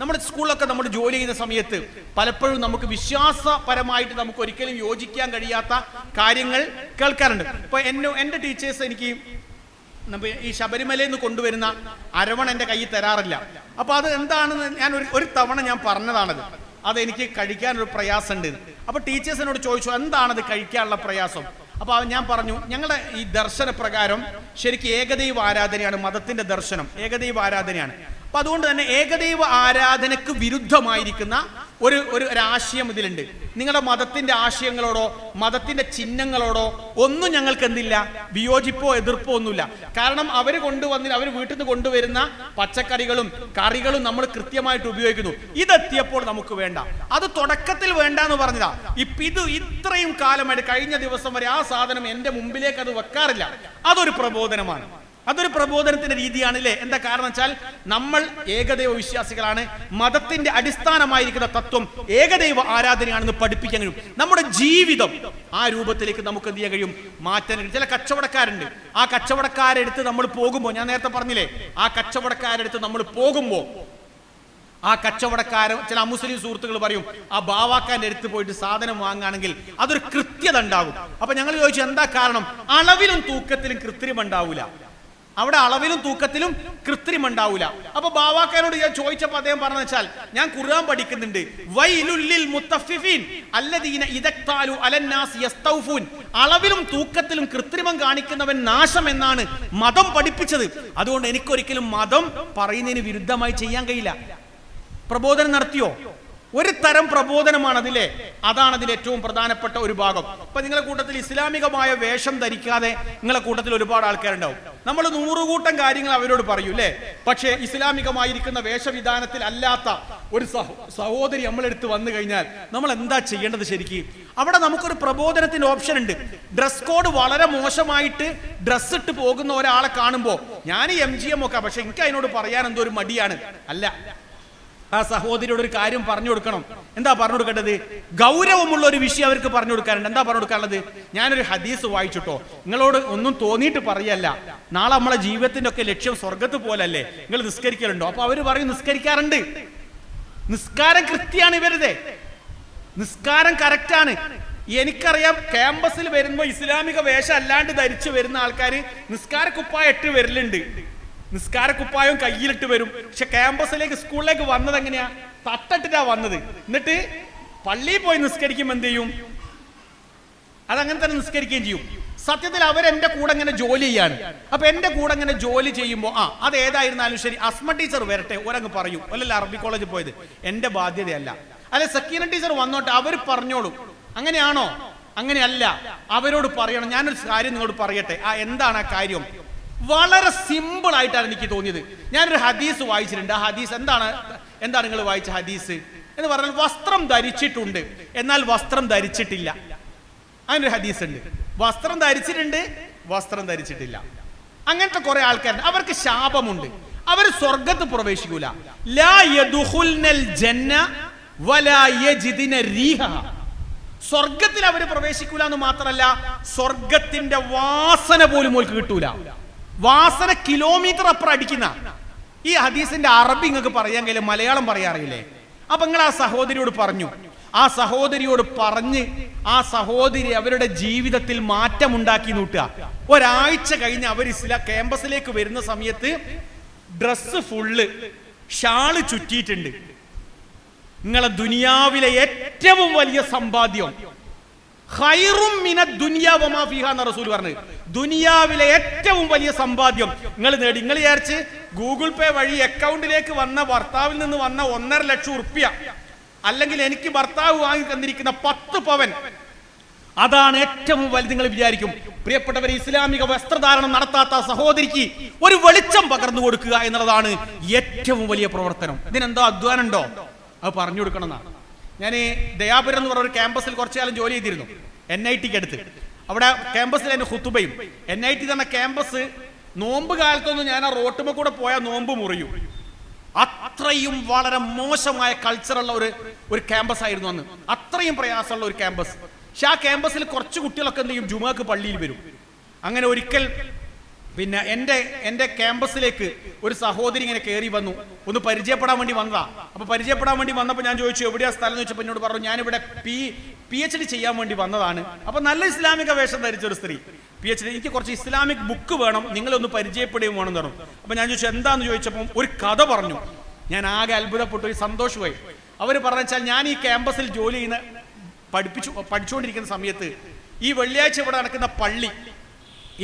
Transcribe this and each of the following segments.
നമ്മുടെ സ്കൂളിലൊക്കെ നമ്മൾ ജോലി ചെയ്യുന്ന സമയത്ത് പലപ്പോഴും നമുക്ക് വിശ്വാസപരമായിട്ട് നമുക്ക് ഒരിക്കലും യോജിക്കാൻ കഴിയാത്ത കാര്യങ്ങൾ കേൾക്കാറുണ്ട്. ഇപ്പൊ എന്നെ എന്റെ ടീച്ചേഴ്സ് എനിക്ക് ഈ ശബരിമലയിൽ നിന്ന് കൊണ്ടുവരുന്ന അരവണ എന്റെ കയ്യിൽ തരാറില്ല. അപ്പൊ അത് എന്താണെന്ന് ഞാൻ ഒരു ഒരു തവണ ഞാൻ പറഞ്ഞതാണത്. അത് എനിക്ക് കഴിക്കാനൊരു പ്രയാസമുണ്ട്. അപ്പൊ ടീച്ചേഴ്സിനോട് ചോദിച്ചു എന്താണത് കഴിക്കാനുള്ള പ്രയാസം? അപ്പൊ ഞാൻ പറഞ്ഞു ഞങ്ങളുടെ ഈ ദർശന പ്രകാരം ശരിക്കും ഏകദൈവ ആരാധനയാണ് മതത്തിന്റെ ദർശനം. ഏകദൈവ ആരാധനയാണ്. അപ്പൊ അതുകൊണ്ട് തന്നെ ഏകദൈവ ആരാധനക്ക് വിരുദ്ധമായിരിക്കുന്ന ഒരു ഒരു ആശയം ഇതിലുണ്ട്. നിങ്ങളുടെ മതത്തിന്റെ ആശയങ്ങളോടോ മതത്തിന്റെ ചിഹ്നങ്ങളോടോ ഒന്നും ഞങ്ങൾക്ക് എന്തില്ല? വിയോജിപ്പോ എതിർപ്പോ ഒന്നുമില്ല. കാരണം അവർ കൊണ്ടുവന്ന അവർ വീട്ടിൽ നിന്ന് കൊണ്ടുവരുന്ന പച്ചക്കറികളും കറികളും നമ്മൾ കൃത്യമായിട്ട് ഉപയോഗിക്കുന്നു. ഇതെത്തിയപ്പോൾ നമുക്ക് വേണ്ട. അത് തുടക്കത്തിൽ വേണ്ട എന്ന് പറഞ്ഞതാ. ഇപ്പൊ ഇത് ഇത്രയും കാലമായിട്ട് കഴിഞ്ഞ ദിവസം വരെ ആ സാധനം എന്റെ മുമ്പിലേക്ക് അത് വെക്കാറില്ല. അതൊരു പ്രബോധനമാണ്. അതൊരു പ്രബോധനത്തിന്റെ രീതിയാണ് അല്ലേ എന്താ കാരണം വെച്ചാൽ നമ്മൾ ഏകദൈവ വിശ്വാസികളാണ്. മതത്തിന്റെ അടിസ്ഥാനമായിരിക്കുന്ന തത്വം ഏകദൈവ ആരാധനയാണെന്ന് പഠിപ്പിക്കാൻ കഴിയും. നമ്മുടെ ജീവിതം ആ രൂപത്തിലേക്ക് നമുക്ക് എന്ത് ചെയ്യാൻ കഴിയും? മാറ്റാൻ കഴിയും. ചില കച്ചവടക്കാരുണ്ട്. ആ കച്ചവടക്കാരെടുത്ത് നമ്മൾ പോകുമ്പോൾ ഞാൻ നേരത്തെ പറഞ്ഞില്ലേ ആ കച്ചവടക്കാരെടുത്ത് നമ്മൾ പോകുമ്പോൾ ആ കച്ചവടക്കാരൻ ചില അമുസ്ലിം സുഹൃത്തുക്കൾ പറയും ആ ബാവാക്കാന്റെ അടുത്ത് പോയിട്ട് സാധനം വാങ്ങുകയാണെങ്കിൽ അതൊരു കൃത്യത ഉണ്ടാകും. അപ്പൊ ഞങ്ങൾ ചോദിച്ചു എന്താ കാരണം? അളവിലും തൂക്കത്തിലും കൃത്രിമം ഉണ്ടാവൂല. അവിടെ അളവിലും തൂക്കത്തിലും കൃത്രിമം ഉണ്ടാവൂല. അപ്പൊ ബാവാക്കാനോട് ഞാൻ ചോദിച്ചപ്പോ അദ്ദേഹം പറഞ്ഞു വെച്ചാൽ ഞാൻ ഖുർആൻ പഠിക്കുന്നുണ്ട്. വൈലുല്ലിൽ മുത്തഫിഫീൻ അല്ലദീന ഇദക്താലു അലന്നാസ് യസ്തൗഫൂൻ. അളവിലും തൂക്കത്തിലും കൃത്രിമം കാണിക്കുന്നവൻ നാശം എന്നാണ് മതം പഠിപ്പിച്ചത്. അതുകൊണ്ട് എനിക്കൊരിക്കലും മതം പറയുന്നതിന് വിരുദ്ധമായി ചെയ്യാൻ കഴിയില്ല. പ്രബോധനം നടത്തിയോ? ഒരു തരം പ്രബോധനമാണ് അതിലെ അതാണ് അതിൽ ഏറ്റവും പ്രധാനപ്പെട്ട ഒരു ഭാഗം. ഇപ്പൊ നിങ്ങളുടെ കൂട്ടത്തിൽ ഇസ്ലാമികമായ വേഷം ധരിക്കാതെ നിങ്ങളെ കൂട്ടത്തിൽ ഒരുപാട് ആൾക്കാരുണ്ടാവും. നമ്മൾ നൂറുകൂട്ടം കാര്യങ്ങൾ അവരോട് പറയൂ അല്ലേ പക്ഷേ ഇസ്ലാമികമായിരിക്കുന്ന വേഷവിധാനത്തിൽ അല്ലാത്ത ഒരു സഹോ- സഹോദരി നമ്മളെടുത്ത് വന്നു കഴിഞ്ഞാൽ നമ്മൾ എന്താ ചെയ്യേണ്ടത് ശരിക്ക്? അവിടെ നമുക്കൊരു പ്രബോധനത്തിന്റെ ഓപ്ഷൻ ഉണ്ട്. ഡ്രസ് കോഡ് വളരെ മോശമായിട്ട് ഡ്രസ് ഇട്ട് പോകുന്ന ഒരാളെ കാണുമ്പോൾ ഞാൻ എം ജി എം ഒക്കെ പക്ഷെ എനിക്ക് അതിനോട് പറയാൻ എന്തോ ഒരു മടിയാണ്. അല്ല ആ സഹോദരിയോട് ഒരു കാര്യം പറഞ്ഞു കൊടുക്കണം. എന്താ പറഞ്ഞു കൊടുക്കേണ്ടത്? ഗൗരവമുള്ള ഒരു വിഷയം അവർക്ക് പറഞ്ഞു കൊടുക്കാറുണ്ട് എന്താ പറഞ്ഞു കൊടുക്കാനുള്ളത്? ഞാനൊരു ഹദീസ് വായിച്ചിട്ടോ. നിങ്ങളോട് ഒന്നും തോന്നിയിട്ട് പറയല്ല. നാളെ നമ്മളെ ജീവിതത്തിന്റെ ഒക്കെ ലക്ഷ്യം സ്വർഗത്ത് പോലല്ലേ? നിങ്ങൾ നിസ്കരിക്കലുണ്ടോ? അപ്പൊ അവർ പറയും നിസ്കരിക്കാറുണ്ട്. നിസ്കാരം കൃത്യാണ് ഇവരുതേ നിസ്കാരം കറക്റ്റാണ്. എനിക്കറിയാം ക്യാമ്പസിൽ വരുമ്പോ ഇസ്ലാമിക വേഷം അല്ലാണ്ട് ധരിച്ചു വരുന്ന ആൾക്കാർ നിസ്കാര കുപ്പായ എട്ട് വരലുണ്ട്. നിസ്കാര കുപ്പായം കയ്യിലിട്ട് വരും. പക്ഷെ ക്യാമ്പസിലേക്ക് സ്കൂളിലേക്ക് വന്നത് എങ്ങനെയാ? തട്ടിട്ടാ വന്നത്. എന്നിട്ട് പള്ളിയിൽ പോയി നിസ്കരിക്കുമ്പോൾ എന്ത് ചെയ്യും? അതങ്ങനെ തന്നെ നിസ്കരിക്കുകയും ചെയ്യും. സത്യത്തിൽ അവരെന്റെ കൂടെ ഇങ്ങനെ ജോലി ചെയ്യാണ് അപ്പൊ എന്റെ കൂടെ ഇങ്ങനെ ജോലി ചെയ്യുമ്പോൾ ആ അത് ഏതായിരുന്നാലും ശരി അസ്മ ടീച്ചർ വരട്ടെ ഒരങ്ങ് പറയും. അല്ലല്ല അറബി കോളേജിൽ പോയത്. എന്റെ ബാധ്യതയല്ല. അല്ലെ സക്കീന ടീച്ചർ വന്നോട്ടെ അവർ പറഞ്ഞോളൂ. അങ്ങനെയാണോ? അങ്ങനെയല്ല. അവരോട് പറയണം. ഞാനൊരു കാര്യം നിങ്ങളോട് പറയട്ടെ. ആ എന്താണ് ആ കാര്യം? വളരെ സിമ്പിൾ ആയിട്ടാണ് എനിക്ക് തോന്നിയത്. ഞാനൊരു ഹദീസ് വായിച്ചിട്ടുണ്ട്. ആ ഹദീസ് എന്താണ്? എന്താണ് നിങ്ങൾ വായിച്ച ഹദീസ്? എന്ന് പറഞ്ഞാൽ വസ്ത്രം ധരിച്ചിട്ടുണ്ട്. എന്നാൽ വസ്ത്രം ധരിച്ചിട്ടില്ല. അങ്ങനൊരു ഹദീസ് ഉണ്ട് വസ്ത്രം ധരിച്ചിട്ടുണ്ട് വസ്ത്രം ധരിച്ചിട്ടില്ല. അങ്ങനത്തെ കുറെ ആൾക്കാരുണ്ട്. അവർക്ക് ശാപമുണ്ട്. അവർ സ്വർഗത്ത് പ്രവേശിക്കൂല. സ്വർഗത്തിൽ അവർ പ്രവേശിക്കൂല എന്ന് മാത്രമല്ല സ്വർഗത്തിന്റെ വാസന പോലും അവർക്ക് കിട്ടൂല. വാസന കിലോമീറ്റർ അപ്പുറം അടിക്കുന്ന. ഈ ഹദീസിന്റെ അറബി നിങ്ങൾക്ക് പറയാൻ കഴിയില്ല മലയാളം പറയാറില്ലേ? അപ്പൊ നിങ്ങൾ ആ സഹോദരിയോട് പറഞ്ഞു. ആ സഹോദരിയോട് പറഞ്ഞ് ആ സഹോദരി അവരുടെ ജീവിതത്തിൽ മാറ്റമുണ്ടാക്കി നൂട്ടുക ഒരാഴ്ച കഴിഞ്ഞ് അവർ ഇസ്ല ക്യാമ്പസിലേക്ക് വരുന്ന സമയത്ത് ഡ്രസ്സ് ഫുള്ള് ഷാൾ ചുറ്റിയിട്ടുണ്ട്. നിങ്ങളെ ദുനിയാവിലെ ഏറ്റവും വലിയ സമ്പാദ്യം റസൂൽ പറഞ്ഞു. ദുനിയാവിലെ ഏറ്റവും വലിയ സമ്പാദ്യം നിങ്ങൾ നേടി. നിങ്ങൾ വിചാരിച്ച് ഗൂഗിൾ പേ വഴി അക്കൗണ്ടിലേക്ക് വന്ന ഭർത്താവിൽ നിന്ന് വന്ന ഒന്നര ലക്ഷം ഉറുപ്പ്യ അല്ലെങ്കിൽ എനിക്ക് ഭർത്താവ് വാങ്ങി തന്നിരിക്കുന്ന പത്ത് പവൻ. അതാണ് ഏറ്റവും വലുത് നിങ്ങൾ വിചാരിക്കും. പ്രിയപ്പെട്ടവർ ഇസ്ലാമിക വസ്ത്രധാരണം നടത്താത്ത സഹോദരിക്ക് ഒരു വെളിച്ചം പകർന്നു കൊടുക്കുക എന്നുള്ളതാണ് ഏറ്റവും വലിയ പ്രവർത്തനം. ഇതിനെന്തോ അധ്വാനം ഉണ്ടോ? അത് പറഞ്ഞു കൊടുക്കണം എന്നാണ്. ഞാൻ ഈ ദയാപുരം എന്ന് പറഞ്ഞ ഒരു ക്യാമ്പസിൽ കുറച്ചു കാലം ജോലി ചെയ്തിരുന്നു. എൻ ഐ ടിക്ക് അടുത്ത്. അവിടെ ക്യാമ്പസിൽ എന്റെ ഹുത്തുബയും. എൻ ഐ ടി തന്നെ ക്യാമ്പസ് നോമ്പ് കാലത്തൊന്നും ഞാൻ ആ റോട്ടുമ്മ കൂടെ പോയാൽ നോമ്പ് മുറിയും. അത്രയും വളരെ മോശമായ കൾച്ചറുള്ള ഒരു ഒരു ക്യാമ്പസ് ആയിരുന്നു അന്ന്. അത്രയും പ്രയാസമുള്ള ഒരു ക്യാമ്പസ്. പക്ഷെ ആ ക്യാമ്പസിൽ കുറച്ച് കുട്ടികളൊക്കെ എന്ത് ചെയ്യും? ജുമാക്ക് പള്ളിയിൽ വരും. അങ്ങനെ ഒരിക്കൽ പിന്നെ എന്റെ എന്റെ ക്യാമ്പസിലേക്ക് ഒരു സഹോദരി ഇങ്ങനെ കയറി വന്നു. ഒന്ന് പരിചയപ്പെടാൻ വേണ്ടി വന്നതാ. അപ്പൊ പരിചയപ്പെടാൻ വേണ്ടി വന്നപ്പോൾ ഞാൻ ചോദിച്ചു എവിടെയാ സ്ഥലം? എന്ന് ചോദിച്ചപ്പോൾ എന്നോട് പറഞ്ഞു ഞാനിവിടെ പി പി എച്ച് ഡി ചെയ്യാൻ വേണ്ടി വന്നതാണ്. അപ്പൊ നല്ല ഇസ്ലാമിക വേഷം ധരിച്ച ഒരു സ്ത്രീ പി എച്ച് ഡി എനിക്ക് കുറച്ച് ഇസ്ലാമിക് ബുക്ക് വേണം നിങ്ങളൊന്ന് പരിചയപ്പെടുകയും വേണം എന്ന് പറഞ്ഞു. അപ്പൊ ഞാൻ ചോദിച്ചു എന്താന്ന്? ചോദിച്ചപ്പോൾ ഒരു കഥ പറഞ്ഞു. ഞാൻ ആകെ അത്ഭുതപ്പെട്ടു ഒരു സന്തോഷമായി. അവർ പറഞ്ഞാൽ ഞാൻ ഈ ക്യാമ്പസിൽ ജോലി ചെയ്യുന്ന പഠിപ്പിച്ചു പഠിച്ചുകൊണ്ടിരിക്കുന്ന സമയത്ത് ഈ വെള്ളിയാഴ്ച ഇവിടെ നടക്കുന്ന പള്ളി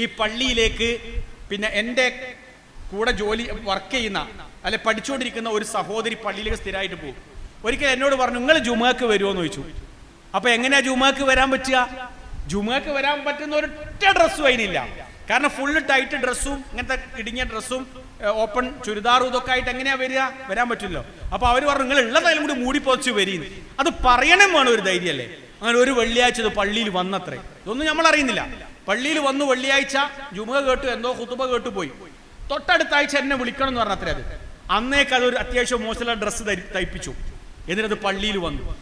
ഈ പള്ളിയിലേക്ക് പിന്നെ എന്റെ കൂടെ ജോലി വർക്ക് ചെയ്യുന്ന അല്ലെ പഠിച്ചുകൊണ്ടിരിക്കുന്ന ഒരു സഹോദരി പള്ളിയിലേക്ക് സ്ഥിരമായിട്ട് പോകും. ഒരിക്കൽ എന്നോട് പറഞ്ഞു നിങ്ങൾ ജുമാക്ക് വരുമോ എന്ന് ചോദിച്ചു. അപ്പൊ എങ്ങനെയാ ജുമാക്ക് വരാൻ പറ്റുക? ജുമാക്ക് വരാൻ പറ്റുന്ന ഒരൊറ്റ ഡ്രസ്സും അതിനില്ല. കാരണം ഫുള്ള് ടൈറ്റ് ഡ്രസ്സും ഇങ്ങനത്തെ ഇടുങ്ങിയ ഡ്രസ്സും ഓപ്പൺ ചുരിദാറും ഇതൊക്കെ ആയിട്ട് എങ്ങനെയാ വരിക? വരാൻ പറ്റില്ലോ അപ്പൊ അവർ പറഞ്ഞു നിങ്ങൾ ഉള്ളതായാലും കൂടി മൂടിപ്പോച്ച് വരീന്ന്. അത് പറയണം വേണം ഒരു ധൈര്യമല്ലേ? അങ്ങനെ ഒരു വെള്ളിയാഴ്ച പള്ളിയിൽ വന്നത്രേ. ഇതൊന്നും നമ്മൾ അറിയുന്നില്ല പള്ളിയിൽ വന്നു വെള്ളിയാഴ്ച ജുമ കേട്ടു എന്തോ കുത്തുബ കേട്ടു പോയി. തൊട്ടടുത്ത ആഴ്ച എന്നെ വിളിക്കണം എന്ന് പറഞ്ഞത്ര അത്. അന്നേക്ക് അതൊരു അത്യാവശ്യം മോശമുള്ള ഡ്രസ്സ് തയ്പ്പിച്ചു അത് പള്ളിയിൽ വന്നു.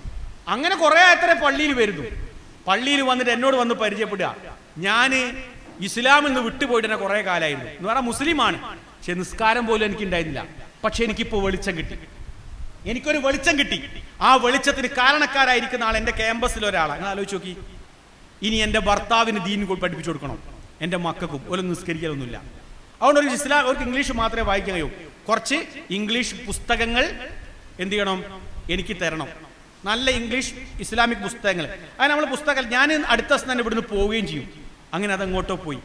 അങ്ങനെ കുറെ അത്ര പള്ളിയിൽ വരുന്നു. പള്ളിയിൽ വന്നിട്ട് എന്നോട് വന്ന് പരിചയപ്പെടുക. ഞാൻ ഇസ്ലാമിൽ നിന്ന് വിട്ടുപോയിട്ട് കുറെ കാലമായിരുന്നു എന്ന് പറഞ്ഞാൽ മുസ്ലിമാണ്. പക്ഷെ നിസ്കാരം പോലും എനിക്ക് ഉണ്ടായിരുന്നില്ല. പക്ഷെ എനിക്കിപ്പോ വെളിച്ചം കിട്ടി. എനിക്കൊരു വെളിച്ചം കിട്ടി. ആ വെളിച്ചത്തിന് കാരണക്കാരായിരിക്കുന്ന ആൾ എന്റെ ക്യാമ്പസിൽ ഒരാളാണ് നിങ്ങൾ ആലോചിച്ച് നോക്കി. ഇനി എന്റെ ഭർത്താവിന് ദീൻ പഠിപ്പിച്ചു കൊടുക്കണം. എന്റെ മക്കൾക്കും ഒരു നിസ്കരിക്കലൊന്നുമില്ല. അതുകൊണ്ട് ഒരു ഇസ്ലാം അവർക്ക് ഇംഗ്ലീഷ് മാത്രമേ വായിക്കാൻ കഴിയൂ. കുറച്ച് ഇംഗ്ലീഷ് പുസ്തകങ്ങൾ എന്ത് ചെയ്യണം? എനിക്ക് തരണം. നല്ല ഇംഗ്ലീഷ് ഇസ്ലാമിക് പുസ്തകങ്ങൾ. അത് നമ്മൾ പുസ്തകം ഞാൻ അടുത്ത ദിവസം തന്നെ ഇവിടുന്ന് പോവുകയും ചെയ്യും. അങ്ങനെ അതങ്ങോട്ടോ പോയി.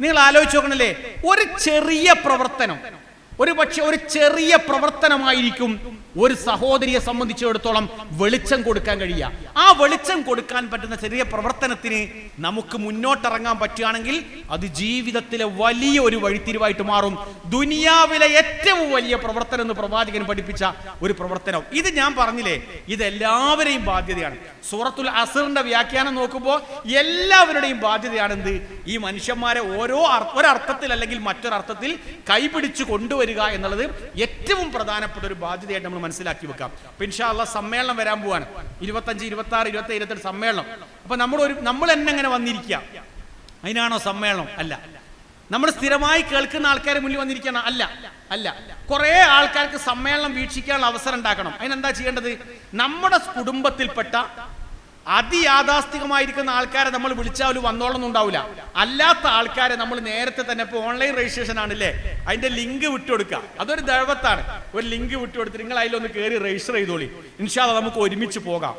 നിങ്ങൾ ആലോചിച്ച് നോക്കണല്ലേ ഒരു ചെറിയ പ്രവർത്തനം. ഒരു പക്ഷെ ഒരു ചെറിയ പ്രവർത്തനമായിരിക്കും ഒരു സഹോദരിയെ സംബന്ധിച്ചിടത്തോളം വെളിച്ചം കൊടുക്കാൻ കഴിയുക. ആ വെളിച്ചം കൊടുക്കാൻ പറ്റുന്ന ചെറിയ പ്രവർത്തനത്തിന് നമുക്ക് മുന്നോട്ടിറങ്ങാൻ പറ്റുകയാണെങ്കിൽ അത് ജീവിതത്തിലെ വലിയ ഒരു വഴിത്തിരിവായിട്ട് മാറും. ദുനിയാവിലെ ഏറ്റവും വലിയ പ്രവർത്തനം എന്ന് പ്രവാചകൻ പഠിപ്പിച്ച ഒരു പ്രവർത്തനം. ഇത് ഞാൻ പറഞ്ഞില്ലേ? ഇത് എല്ലാവരെയും ബാധ്യതയാണ്. സൂറത്തുൽ അസറിന്റെ വ്യാഖ്യാനം നോക്കുമ്പോൾ എല്ലാവരുടെയും ബാധ്യതയാണെന്ത്? ഈ മനുഷ്യന്മാരെ ഓരോ ഒരർത്ഥത്തിൽ അല്ലെങ്കിൽ മറ്റൊരർത്ഥത്തിൽ കൈപിടിച്ച് കൊണ്ടുവരിക എന്നുള്ളത് ഏറ്റവും പ്രധാനപ്പെട്ട ഒരു ബാധ്യതയായിട്ട് നമ്മൾ മനസ്സിലാക്കി വെക്കാം. അപ്പൊ ഇൻഷാ അള്ളാഹ് സമ്മേളനം വരാൻ പോവാണ്. ഇരുപത്തഞ്ച് ഇരുപത്തി ആറ് ഇരുപത്തി ഇരുപത്തെട്ട് സമ്മേളനം. അപ്പൊ നമ്മൾ ഒരു നമ്മൾ തന്നെ അങ്ങനെ വന്നിരിക്കുക അതിനാണോ സമ്മേളനം? അല്ല. നമ്മൾ സ്ഥിരമായി കേൾക്കുന്ന ആൾക്കാരെ മുന്നിൽ വന്നിരിക്കണം അല്ല. അല്ല. കുറെ ആൾക്കാർക്ക് സമ്മേളനം വീക്ഷിക്കാനുള്ള അവസരം ഉണ്ടാക്കണം. അതിനെന്താ ചെയ്യേണ്ടത്? നമ്മുടെ കുടുംബത്തിൽപ്പെട്ട അതിയാഥാസ്ഥികമായിരിക്കുന്ന ആൾക്കാരെ നമ്മൾ വിളിച്ചാൽ വന്നോളൊന്നും ഉണ്ടാവില്ല അല്ലാത്ത ആൾക്കാരെ നമ്മൾ നേരത്തെ തന്നെ ഇപ്പൊ ഓൺലൈൻ രജിസ്ട്രേഷൻ ആണല്ലേ? അതിന്റെ ലിങ്ക് വിട്ടുകൊടുക്കുക. അതൊരു ദഴവത്താണ് ഒരു ലിങ്ക് വിട്ടുകൊടുത്ത് നിങ്ങൾ അതിലൊന്ന് കയറി രജിസ്റ്റർ ചെയ്തോളി. ഇൻഷാല്ല നമുക്ക് ഒരുമിച്ച് പോകാം.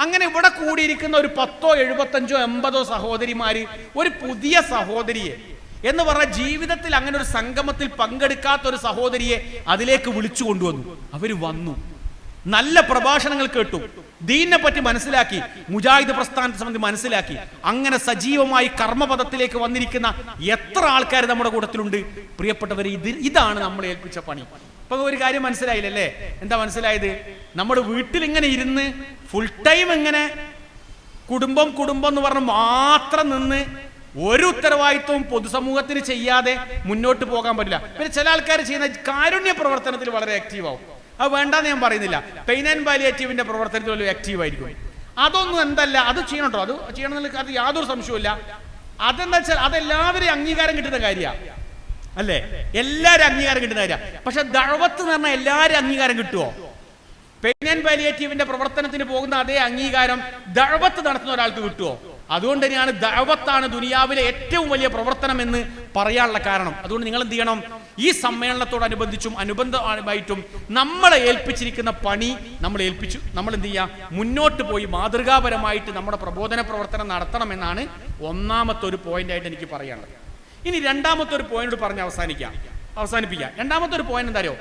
അങ്ങനെ ഇവിടെ കൂടിയിരിക്കുന്ന ഒരു പത്തോ എഴുപത്തഞ്ചോ എൺപതോ സഹോദരിമാര് ഒരു പുതിയ സഹോദരിയെ എന്ന് പറഞ്ഞ ജീവിതത്തിൽ അങ്ങനെ ഒരു സംഗമത്തിൽ പങ്കെടുക്കാത്ത ഒരു സഹോദരിയെ അതിലേക്ക് വിളിച്ചു കൊണ്ടുവന്നു. അവർ വന്നു. നല്ല പ്രഭാഷണങ്ങൾ കേട്ടു. ദീനിനെ പറ്റി മനസ്സിലാക്കി മുജാഹിദ് പ്രസ്ഥാനത്തെ സംബന്ധി മനസ്സിലാക്കി. അങ്ങനെ സജീവമായി കർമ്മപദത്തിലേക്ക് വന്നിരിക്കുന്ന എത്ര ആൾക്കാർ നമ്മുടെ കൂട്ടത്തിലുണ്ട്? പ്രിയപ്പെട്ടവരെ ഇത് ഇതാണ് നമ്മൾ ഏൽപ്പിച്ച പണി. ഇപ്പൊ ഒരു കാര്യം മനസ്സിലായില്ലല്ലേ? എന്താ മനസ്സിലായത്? നമ്മുടെ വീട്ടിൽ ഇങ്ങനെ ഇരുന്ന് ഫുൾ ടൈം ഇങ്ങനെ കുടുംബം കുടുംബം എന്ന് പറഞ്ഞ് മാത്രം നിന്ന് ഒരു ഉത്തരവാദിത്വവും പൊതുസമൂഹത്തിന് ചെയ്യാതെ മുന്നോട്ട് പോകാൻ പറ്റില്ല. പിന്നെ ചില ആൾക്കാർ ചെയ്യുന്ന കാരുണ്യ പ്രവർത്തനത്തിൽ വളരെ ആക്റ്റീവ് ആവും. അത് വേണ്ടെന്ന് ഞാൻ പറയുന്നില്ല. പെയിൻ ആൻഡ് പാലിയേറ്റീവിന്റെ പ്രവർത്തനത്തിൽ വലിയ ആക്റ്റീവ് ആയിരിക്കും. അതൊന്നും എന്തല്ല അത് ചെയ്യണം കേട്ടോ അത് ചെയ്യണം എന്നുള്ള അത് യാതൊരു സംശയവുമില്ല. അതെന്താ വെച്ചാൽ അതെല്ലാവരെയും അംഗീകാരം കിട്ടുന്ന കാര്യമാണ് അല്ലേ? എല്ലാവരും അംഗീകാരം കിട്ടുന്ന കാര്യമാണ് പക്ഷെ ദഴവത്ത് എന്ന് പറഞ്ഞാൽ എല്ലാവരും അംഗീകാരം കിട്ടുമോ പെയിൻ ആൻഡ് പാലിയേറ്റീവിന്റെ പ്രവർത്തനത്തിന് പോകുന്ന അതേ അംഗീകാരം ദഴവത്ത് നടത്തുന്ന ഒരാൾക്ക് കിട്ടുമോ അതുകൊണ്ട് തന്നെയാണ് ദഴവത്താണ് ദുനിയാവിലെ ഏറ്റവും വലിയ പ്രവർത്തനം എന്ന് പറയാനുള്ള കാരണം. അതുകൊണ്ട് നിങ്ങൾ എന്ത് ചെയ്യണം? ഈ സമ്മേളനത്തോടനുബന്ധിച്ചും അനുബന്ധമായിട്ടും നമ്മളെ ഏൽപ്പിച്ചിരിക്കുന്ന പണി നമ്മൾ ഏൽപ്പിച്ചു. നമ്മൾ എന്ത് ചെയ്യുക മുന്നോട്ട് പോയി മാതൃകാപരമായിട്ട് നമ്മുടെ പ്രബോധന പ്രവർത്തനം നടത്തണമെന്നാണ് ഒന്നാമത്തെ ഒരു പോയിന്റ് ആയിട്ട് എനിക്ക് പറയാനുള്ളത്. ഇനി രണ്ടാമത്തെ ഒരു പോയിന്റ് പറഞ്ഞ് അവസാനിക്കാം. അവസാനിപ്പിക്കാം. രണ്ടാമത്തെ ഒരു പോയിന്റ് എന്താ അറിയോ?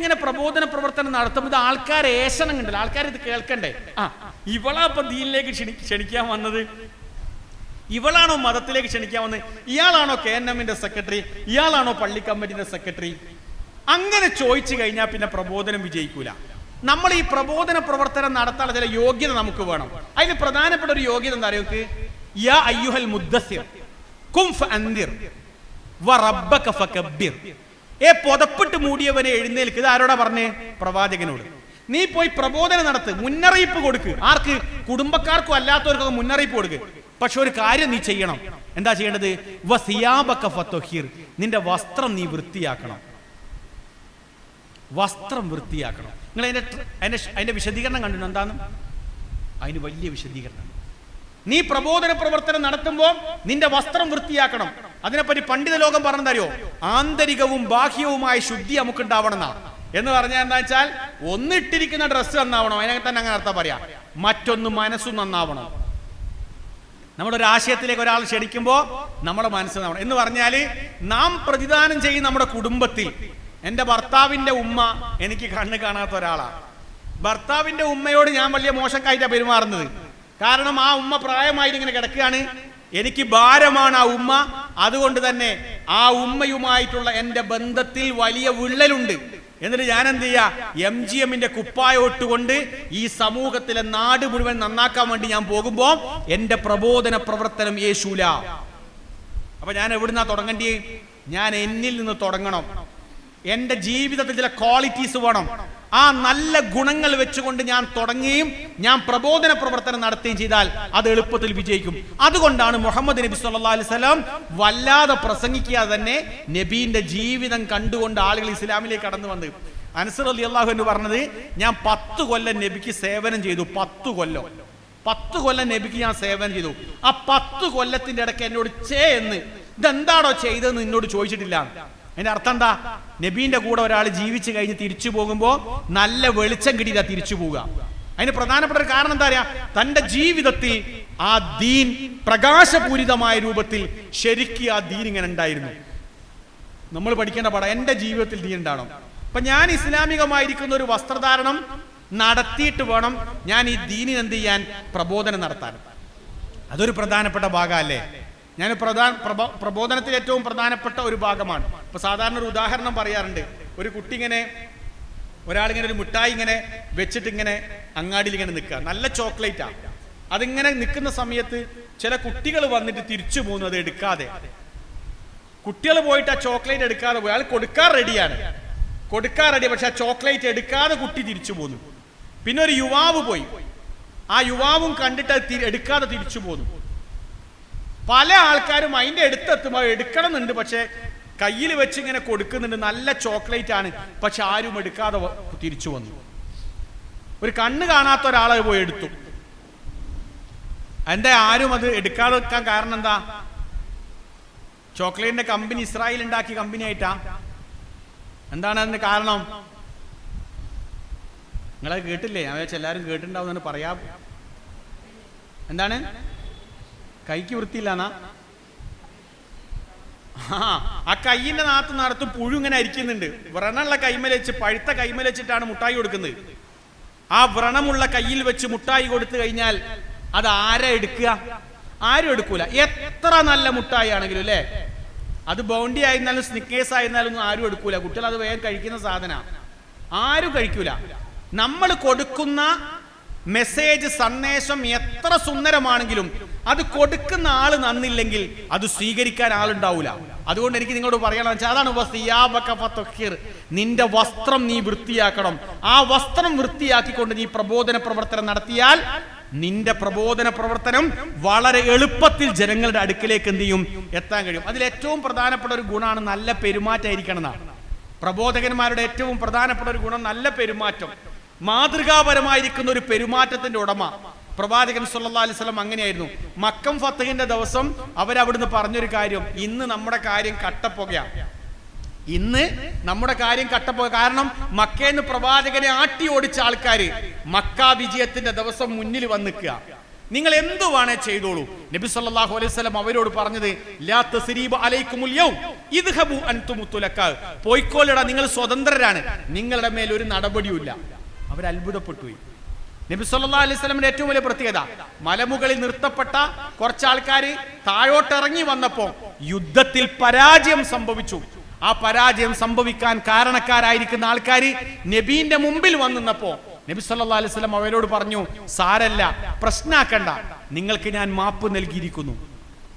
ഇങ്ങനെ പ്രബോധന പ്രവർത്തനം നടത്തുമ്പോൾ ആൾക്കാരെ ഏശനം കണ്ടല്ലോ. ആൾക്കാർ ഇത് കേൾക്കണ്ടേ? ആ ഇവളാ ഇപ്പൊ ദീനിലേക്ക് ക്ഷണി ക്ഷണിക്കാൻ വന്നത്? ഇവളാണോ മതത്തിലേക്ക് ക്ഷണിക്കാൻ വന്നത് ഇയാളാണോ കെ എൻ എമ്മിന്റെ സെക്രട്ടറി ഇയാളാണോ പള്ളി കമ്മിറ്റിന്റെ സെക്രട്ടറി അങ്ങനെ ചോദിച്ചു കഴിഞ്ഞാൽ പിന്നെ പ്രബോധനം വിജയിക്കൂല. നമ്മൾ ഈ പ്രബോധന പ്രവർത്തനം നടത്താനുള്ള ചില യോഗ്യത നമുക്ക് വേണം. അതിന് പ്രധാനപ്പെട്ട ഒരു യോഗ്യത എന്താ അറിയോ യാ അയ്യുഹൽ മുദ്ദസിർ കുംഫ് അന്തിർ ഏ പുതപ്പിട്ട് മൂടിയവനെ എഴുന്നേൽക്ക്. ഇത് ആരോടാ പറഞ്ഞേ? പ്രവാചകനോട്. നീ പോയി പ്രബോധനം നടത്ത് മുന്നറിയിപ്പ് കൊടുക്ക്. ആർക്ക്? കുടുംബക്കാർക്കും അല്ലാത്തവർക്കൊക്കെ മുന്നറിയിപ്പ് കൊടുക്ക്. പക്ഷെ ഒരു കാര്യം നീ ചെയ്യണം. എന്താ ചെയ്യേണ്ടത്? നിന്റെ വസ്ത്രം നീ വൃത്തിയാക്കണം. വസ്ത്രം വൃത്തിയാക്കണം. നിങ്ങൾ അതിന്റെ അതിന്റെ അതിന്റെ വിശദീകരണം കണ്ടിട്ടുണ്ട് എന്താണ്? അതിന് വലിയ വിശദീകരണം. നീ പ്രബോധന പ്രവർത്തനം നടത്തുമ്പോൾ നിന്റെ വസ്ത്രം വൃത്തിയാക്കണം. അതിനെപ്പറ്റി പണ്ഡിത ലോകം പറഞ്ഞതറിയോ ആന്തരികവും ബാഹ്യവുമായ ശുദ്ധി നമുക്ക് ഉണ്ടാവണം എന്ന് പറഞ്ഞാൽ എന്താ വെച്ചാൽ ഒന്നിട്ടിരിക്കുന്ന ഡ്രസ്സ് നന്നാവണം. അതിനകത്ത് തന്നെ അങ്ങനെ അർത്ഥം പറയാം. മറ്റൊന്ന് മനസ്സും നന്നാവണം. നമ്മുടെ ഒരു ആശയത്തിലേക്ക് ഒരാൾ ക്ഷണിക്കുമ്പോൾ നമ്മുടെ മനസ്സ് നമ്മുടെ എന്ന് പറഞ്ഞാൽ നാം പ്രതിദാനം ചെയ്യുന്ന നമ്മുടെ കുടുംബത്തിൽ. എന്റെ ഭർത്താവിന്റെ ഉമ്മ എനിക്ക് കണ്ണ് കാണാത്ത ഒരാളാണ് ഭർത്താവിന്റെ ഉമ്മയോട് ഞാൻ വലിയ മോശക്കായിട്ടാണ് പെരുമാറുന്നത്. കാരണം ആ ഉമ്മ പ്രായമായിട്ട് ഇങ്ങനെ കിടക്കുകയാണ്. എനിക്ക് ഭാരമാണ് ആ ഉമ്മ. അതുകൊണ്ട് തന്നെ ആ ഉമ്മയുമായിട്ടുള്ള എന്റെ ബന്ധത്തിൽ വലിയ വിള്ളലുണ്ട്. എന്നിട്ട് ഞാൻ എന്ത് ചെയ്യാ? എം ജി എമ്മിന്റെ കുപ്പായോട്ടുകൊണ്ട് ഈ സമൂഹത്തിലെ നാട് മുഴുവൻ നന്നാക്കാൻ വേണ്ടി ഞാൻ പോകുമ്പോ എന്റെ പ്രബോധന പ്രവർത്തനം യേശൂല. അപ്പൊ ഞാൻ എവിടുന്നാ തുടങ്ങേണ്ടി? ഞാൻ എന്നിൽ നിന്ന് തുടങ്ങണം. എന്റെ ജീവിതത്തിൽ ചില ക്വാളിറ്റീസ് വേണം. ആ നല്ല ഗുണങ്ങൾ വെച്ചുകൊണ്ട് ഞാൻ തുടങ്ങുകയും ഞാൻ പ്രബോധന പ്രവർത്തനം നടത്തുകയും ചെയ്താൽ അത് എളുപ്പത്തിൽ വിജയിക്കും. അതുകൊണ്ടാണ് മുഹമ്മദ് നബി സല്ലാ അലൈഹി വസല്ലം വല്ലാതെ പ്രസംഗിക്കാതെ തന്നെ നബീന്റെ ജീവിതം കണ്ടുകൊണ്ട് ആളുകൾ ഇസ്ലാമിലേക്ക് കടന്നു വന്നത്. അനസർ അലി അള്ളാഹു എന്ന് പറഞ്ഞത് ഞാൻ പത്ത് കൊല്ലം നബിക്ക് സേവനം ചെയ്തു പത്ത് കൊല്ലം. പത്ത് കൊല്ലം നബിക്ക് ഞാൻ സേവനം ചെയ്തു. ആ പത്ത് കൊല്ലത്തിന്റെ ഇടയ്ക്ക് എന്നോട് ചേ എന്ന്. ഇതെന്താണോ ചെയ്തതെന്ന് എന്നോട് ചോദിച്ചിട്ടില്ല. അതിന്റെ അർത്ഥം എന്താ? നബീന്റെ കൂടെ ഒരാൾ ജീവിച്ചു കഴിഞ്ഞ് തിരിച്ചു പോകുമ്പോൾ നല്ല വെളിച്ചം കിട്ടിയില്ല തിരിച്ചു പോവുക. അതിന് പ്രധാനപ്പെട്ട ഒരു കാരണം എന്താ പറയാ തന്റെ ജീവിതത്തിൽ ആ ദീൻ പ്രകാശപൂരിതമായ രൂപത്തിൽ ശരിക്കും ആ ദീൻ ഇങ്ങനെ ഉണ്ടായിരുന്നു. നമ്മൾ പഠിക്കേണ്ട പാഠം എന്റെ ജീവിതത്തിൽ ദീൻ ഉണ്ടാവണം. അപ്പൊ ഞാൻ ഇസ്ലാമികമായിരിക്കുന്ന ഒരു വസ്ത്രധാരണം നടത്തിയിട്ട് വേണം ഞാൻ ഈ ദീനിന് എന്ത് ചെയ്യാൻ പ്രബോധനം നടത്താൻ. അതൊരു പ്രധാനപ്പെട്ട ഭാഗമല്ലേ? ഞാൻ പ്രധാന പ്രബോ- പ്രബോധനത്തിൽ ഏറ്റവും പ്രധാനപ്പെട്ട ഒരു ഭാഗമാണ്. ഇപ്പൊ സാധാരണ ഒരു ഉദാഹരണം പറയാറുണ്ട്. ഒരു കുട്ടി ഇങ്ങനെ ഒരാളിങ്ങനെ ഒരു മിഠായി ഇങ്ങനെ വെച്ചിട്ട് ഇങ്ങനെ അങ്ങാടിയിൽ ഇങ്ങനെ നിൽക്കുക. നല്ല ചോക്ലേറ്റാ. അതിങ്ങനെ നിൽക്കുന്ന സമയത്ത് ചില കുട്ടികൾ വന്നിട്ട് തിരിച്ചു പോകുന്നു അത് എടുക്കാതെ. കുട്ടികൾ പോയിട്ട് ആ ചോക്ലേറ്റ് എടുക്കാതെ പോയി. അയാൾ കൊടുക്കാൻ റെഡിയാണ്. കൊടുക്കാൻ റെഡി പക്ഷെ ആ ചോക്ലേറ്റ് എടുക്കാതെ കുട്ടി തിരിച്ചു പോന്നു. പിന്നെ ഒരു യുവാവ് പോയി. ആ യുവാവും കണ്ടിട്ട് അത് എടുക്കാതെ തിരിച്ചു പോന്നു. പല ആൾക്കാരും അതിന്റെ അടുത്തെത്തുമ്പോൾ എടുക്കണം എന്നുണ്ട് പക്ഷെ കയ്യിൽ വെച്ച് ഇങ്ങനെ കൊടുക്കുന്നുണ്ട്. നല്ല ചോക്ലേറ്റ് ആണ്. പക്ഷെ ആരും എടുക്കാതെ തിരിച്ചു വന്നു. ഒരു കണ്ണ് കാണാത്ത ഒരാളെ പോയി എടുത്തു. എന്താ ആരും അത് എടുക്കാതെ വെക്കാൻ കാരണം എന്താ? ചോക്ലേറ്റിന്റെ കമ്പനി ഇസ്രായേൽ ഉണ്ടാക്കിയ കമ്പനി ആയിട്ടാ. എന്താണ് അതിന്റെ കാരണം? നിങ്ങളത് കേട്ടില്ലേ? ഞാൻ വെച്ചാൽ എല്ലാവരും കേട്ടിട്ടുണ്ടാവും പറയാ. എന്താണ്? കൈക്ക് വൃത്തിയില്ലാന്നാ? ആ കൈയിന്റെ നാത്ത് നടത്തും പുഴു ഇങ്ങനെ അരിക്കുന്നുണ്ട്. വ്രണമുള്ള കൈമൽ വെച്ച് പഴുത്ത കൈമൽ വെച്ചിട്ടാണ് മുട്ടായി കൊടുക്കുന്നത്. ആ വ്രണമുള്ള കയ്യിൽ വെച്ച് മുട്ടായി കൊടുത്തു കഴിഞ്ഞാൽ അത് ആരാ എടുക്കുക? ആരും എടുക്കൂല. എത്ര നല്ല മുട്ടായി ആണെങ്കിലും അല്ലേ? അത് ബൗണ്ടി ആയിരുന്നാലും സ്നിക്കേഴ്സ് ആയിരുന്നാലും ഒന്നും ആരും എടുക്കൂല. കുട്ടികൾ അത് വേഗം കഴിക്കുന്ന സാധന. ആരും കഴിക്കൂല. നമ്മൾ കൊടുക്കുന്ന മെസ്സേജ് സന്ദേശം എത്ര സുന്ദരമാണെങ്കിലും അത് കൊടുക്കുന്ന ആൾ നന്നില്ലെങ്കിൽ അത് സ്വീകരിക്കാൻ ആളുണ്ടാവൂല. അതുകൊണ്ട് എനിക്ക് നിങ്ങളോട് പറയണം വെച്ചാൽ അതാണ്. നിന്റെ വസ്ത്രം നീ വൃത്തിയാക്കണം. ആ വസ്ത്രം വൃത്തിയാക്കിക്കൊണ്ട് നീ പ്രബോധന പ്രവർത്തനം നടത്തിയാൽ നിന്റെ പ്രബോധന പ്രവർത്തനം വളരെ എളുപ്പത്തിൽ ജനങ്ങളുടെ അടുക്കിലേക്ക് എന്ത് ചെയ്യും? എത്താൻ കഴിയും. അതിൽ ഏറ്റവും പ്രധാനപ്പെട്ട ഒരു ഗുണമാണ് നല്ല പെരുമാറ്റമായിരിക്കണം എന്നാണ്. പ്രബോധകന്മാരുടെ ഏറ്റവും പ്രധാനപ്പെട്ട ഒരു ഗുണം നല്ല പെരുമാറ്റം. മാതൃകാപരമായിരിക്കുന്ന ഒരു പെരുമാറ്റത്തിന്റെ ഉടമ. പ്രവാചകൻ സുല്ലാ അലൈഹി വസല്ലം അങ്ങനെയായിരുന്നു. മക്കം ഫത്തഹിന്റെ ദിവസം അവരവിടുന്ന് പറഞ്ഞൊരു കാര്യം ഇന്ന് നമ്മുടെ കാര്യം കട്ടപ്പുകയാണ് ഇന്ന് നമ്മുടെ കാര്യം കട്ടപ്പോ കാരണം മക്കേന്ന് പ്രവാചകനെ ആട്ടി ഓടിച്ച ആൾക്കാര് മക്ക വിജയത്തിന്റെ ദിവസം മുന്നിൽ വന്നിക്കുക. നിങ്ങൾ എന്തു വേണേ ചെയ്തോളൂ. നബി സല്ലല്ലാഹു അലൈഹി വസല്ലം അവരോട് പറഞ്ഞത് ലാ തസ്രീബ അലൈക്കുമുൽ യൗം ഇദ്ഹബു അൻതും തുലക്ക. പോയിക്കോലടാ നിങ്ങൾ സ്വതന്ത്രരാണ്. നിങ്ങളുടെ മേൽ ഒരു നടപടിയുമില്ല. അവർ അത്ഭുതപ്പെട്ടു നബി സല്ലാ അലൈഹി സ്വലമിന്റെ ഏറ്റവും വലിയ പ്രത്യേകത മലമുകളിൽ നിർത്തപ്പെട്ട കുറച്ച് ആൾക്കാർ താഴോട്ടിറങ്ങി വന്നപ്പോ യുദ്ധത്തിൽ പരാജയം സംഭവിച്ചു. ആ പരാജയം സംഭവിക്കാൻ കാരണക്കാരായിരിക്കുന്ന ആൾക്കാർ നബീന്റെ മുമ്പിൽ വന്നിന്നപ്പോ നബി സല്ലാ അലൈഹി വസല്ലം അവരോട് പറഞ്ഞു സാരല്ല പ്രശ്നാക്കണ്ട. നിങ്ങൾക്ക് ഞാൻ മാപ്പ് നൽകിയിരിക്കുന്നു.